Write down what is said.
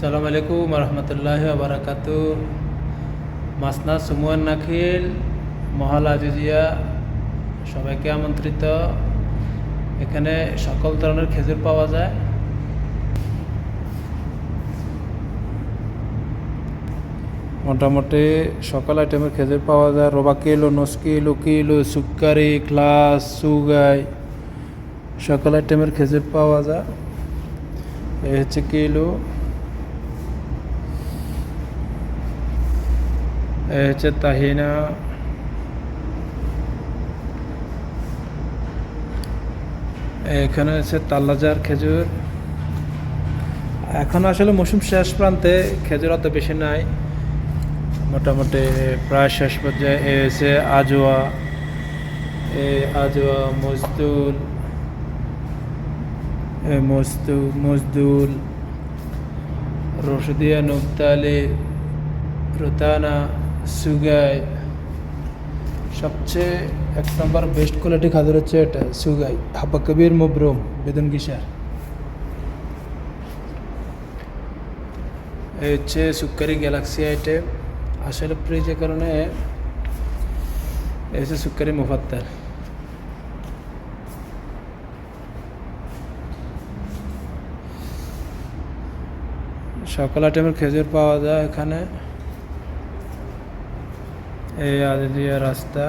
সালাম আলাইকুম রহমতুল্লাহ বারাকাত মাসনা সুমুয়ান নাখিল মহাল আজিজিয়া সবাইকে আমন্ত্রিত। এখানে সকল ধরনের খেজুর পাওয়া যায়। মোটামুটি সকল আইটেমের খেজুর পাওয়া যায়। রোবা কিলো নস্কিলো কিলো সুকারি ক্লাস সুগাই, সকল আইটেমের খেজুর পাওয়া যায়। এই হচ্ছে কিলো। হচ্ছে তাহিনা এখানে হচ্ছে তাল্লাজার খেজুর এখন আসলে মৌসুম শেষ প্রান্তে খেজুর অত বেশি নাই মোটামুটি প্রায় শেষ পর্যায়ে এ হচ্ছে আজোয়া এ আজোয়া মজদুল মজদু মজদুল রশদিয়া নুবতালি রুতানা সুগাই, সবচেয়ে এক নম্বর বেস্ট কোয়ালিটি খাবার হচ্ছে এটা, সুগাই। হাব্বা কবির মুবরুম, বেদন কিসার এই হচ্ছে সুকারি গ্যালাক্সি আইটেম আসলে ফ্রিজের কারণে এই হচ্ছে সুকারি মুফাত্তার সকল আইটেমের খেজুর পাওয়া যায় এখানে। এই আদিয়া রাস্তা